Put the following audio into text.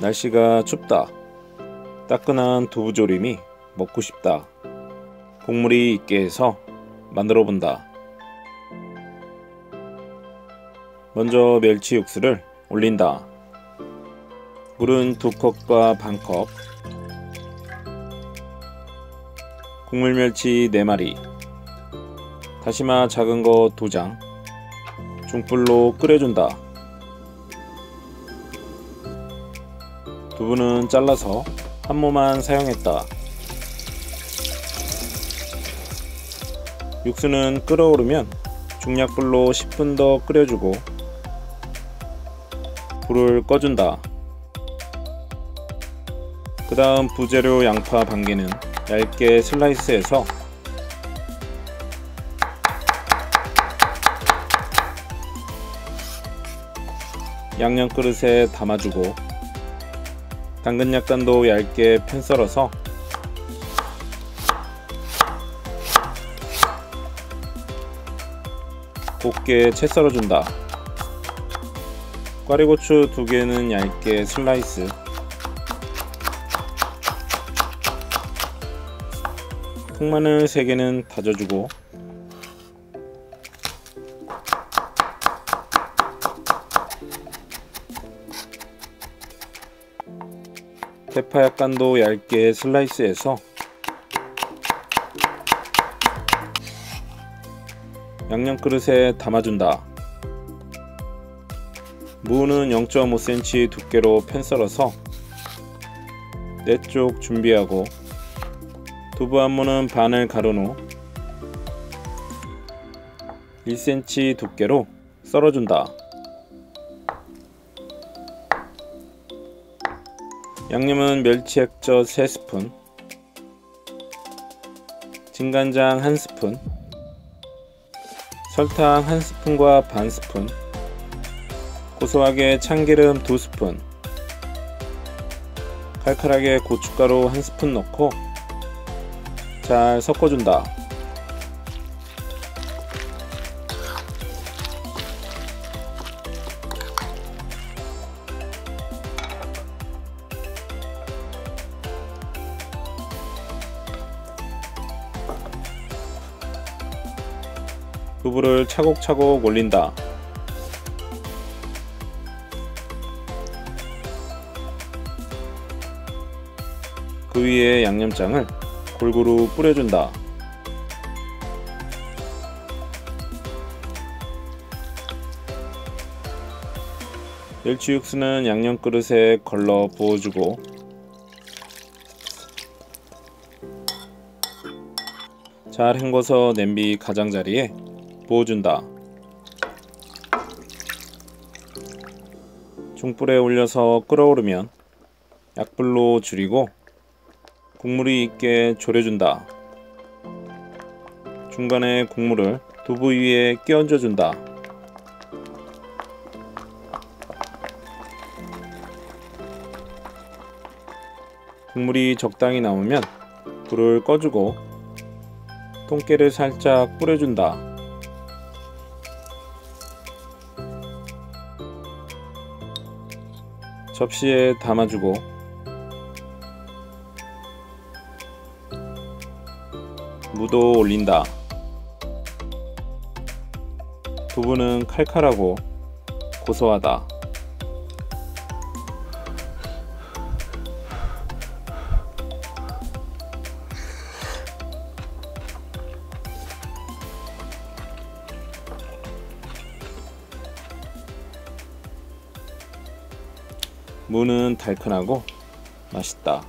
날씨가 춥다. 따끈한 두부조림이 먹고 싶다. 국물이 있게 해서 만들어 본다. 먼저 멸치 육수를 올린다. 물은 두 컵과 반 컵. 국물 멸치 4마리. 다시마 작은 거 2장. 중불로 끓여준다. 두부는 잘라서 한 모만 사용했다. 육수는 끓어오르면 중약불로 10분 더 끓여주고 불을 꺼준다. 그 다음 부재료 양파 반개는 얇게 슬라이스해서 양념 그릇에 담아주고 당근 약간도 얇게 편 썰어서 곱게 채 썰어준다. 꽈리고추 두 개는 얇게 슬라이스 통마늘 3개는 다져주고 대파 약간도 얇게 슬라이스해서 양념 그릇에 담아준다. 무는 0.5cm 두께로 편 썰어서 4쪽 준비하고 두부 한 무는 반을 가른 후 1cm 두께로 썰어준다. 양념은 멸치 액젓 3스푼 진간장 1스푼 설탕 1스푼과 반스푼 고소하게 참기름 2스푼 칼칼하게 고춧가루 1스푼 넣고 잘 섞어준다. 두부를 차곡차곡 올린다. 그 위에 양념장을 골고루 뿌려준다. 멸치 육수는 양념 그릇에 걸러 부어주고 잘 헹궈서 냄비 가장자리에 부어준다. 중불에 올려서 끓어오르면 약불로 줄이고 국물이 있게 졸여준다. 중간에 국물을 두부 위에 끼얹어 준다. 국물이 적당히 나오면 불을 꺼주고 통깨를 살짝 뿌려준다. 접시에 담아주고 무도 올린다. 두부는 칼칼하고 고소하다. 무는 달큰하고 맛있다.